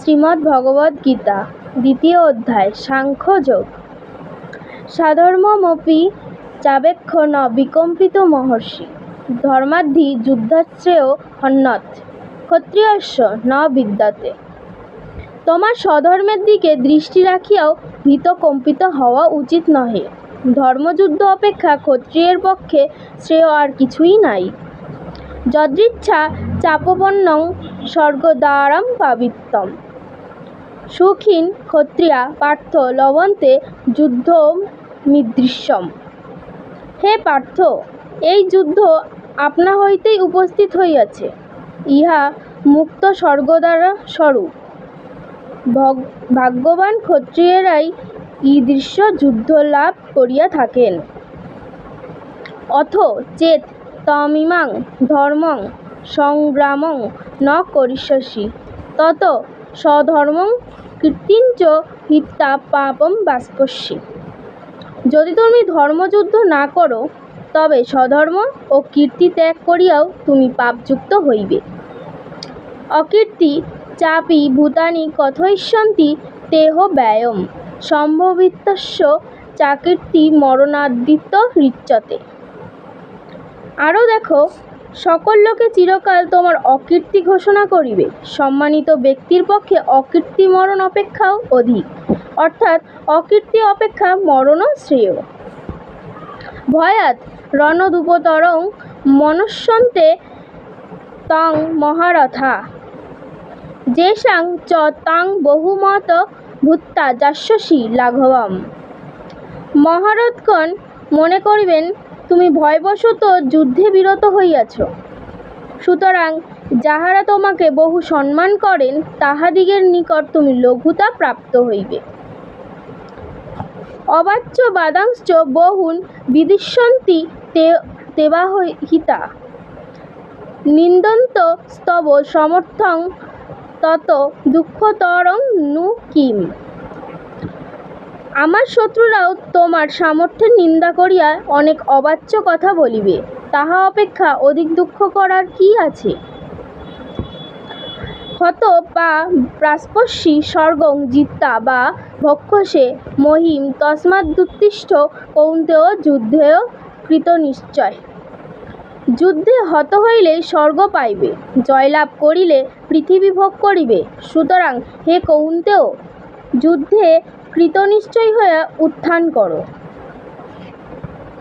শ্রীমদ্ ভগবদ্ গীতা, দ্বিতীয় অধ্যায় সাংখ্যযোগ সাধর্মমপি চাবেক্ষ ন বিকম্পিত মহর্ষি, ধর্মাদ্ধি যুদ্ধাশ্রেয় হন্নত ক্ষত্রিয়স্য ন বিদ্যাতে। তোমার স্বধর্মের দিকে দৃষ্টি রাখিয়াও ভীত কম্পিত হওয়া উচিত নহে। ধর্মযুদ্ধ অপেক্ষা ক্ষত্রিয়ের পক্ষে শ্রেয় আর কিছুই নাই। যদৃচ্ছা চাপপন্নং স্বর্গদ্বারাম পাবিত্বম সুখীন ক্ষত্রিয়া পার্থ লবন্তে যুদ্ধ যুদ্ধমিদৃশ্যম হে পার্থ, এই যুদ্ধ আপনা হইতেই উপস্থিত হইয়াছে। ইহা মুক্ত স্বর্গদ্বার স্বরূপ। ভগ- ভাগ্যবান ক্ষত্রিয়েরাই ঈদৃশ্য যুদ্ধ লাভ করিয়া থাকেন। অথ চেত তমিমাং, ধর্মং, সংগ্রামং ন করিষ্যসি। তত স্বধর্মং কীর্তিঞ্চ হিত্বা পাপম বাষ্পস্যি যদি তুমি ধর্মযুদ্ধ না করো, তবে স্বধর্ম ও কীর্তি ত্যাগ করিয়াও তুমি পাপযুক্ত হইবে। অকীর্তি, চাপি, ভূতানি কথয়িষ্যন্তি তেহ ব্যয়ম সম্ভবিতস্য চাকীর্তি মরণাদিত্য ঋচ্যতে আরও দেখো, সকল লোকে চিরকাল তোমার অকীর্তি ঘোষণা করিবে। সম্মানিত ব্যক্তির পক্ষে অকীর্তি মরণ অপেক্ষাও অধিক। অর্থাৎ অকীর্তি অপেক্ষা মরণও শ্রেয়। ভয়াৎ রণদুপতরং মনস্যন্তে তং মহারথা। যেষাং চ তাং বহুমত ভূত্বা যাস্যসি লাঘবম। মহারথগণ মনে করিবেন তুমি ভয়বশত যুদ্ধে বিরত হইয়াছ। সুতরাং যাহারা তোমাকে বহু সম্মান করেন, তাহাদিগের নিকট তুমি লঘুতা প্রাপ্ত হইবে। অবাচ্য বাদাংশ্চ বহুন বিদিষ্যন্তি তে, তেবাহিতা। নিন্দন্ত স্তব সমর্থং তত দুঃখতরং নু কিম। আমার শত্রুরাও তোমার সামর্থ্যের নিন্দা করিয়া অনেক অবাচ্য কথা বলিবে। তাহা অপেক্ষা অধিক দুঃখ করার কি আছে? হত বা প্রাস্পর্শী স্বর্গং জিত্তা বা ভক্ষসে মহিম তস্মাদুত্তিষ্ঠ কৌন্তেয় যুদ্ধেয় কৃতনিশ্চয়। যুদ্ধে হত হইলে স্বর্গ পাইবে, জয়লাভ করিলে পৃথিবী ভোগ করিবে। সুতরাং হে কৌন্তেয়, যুদ্ধে কৃতনিশ্চয় হয়ে উত্থান করো।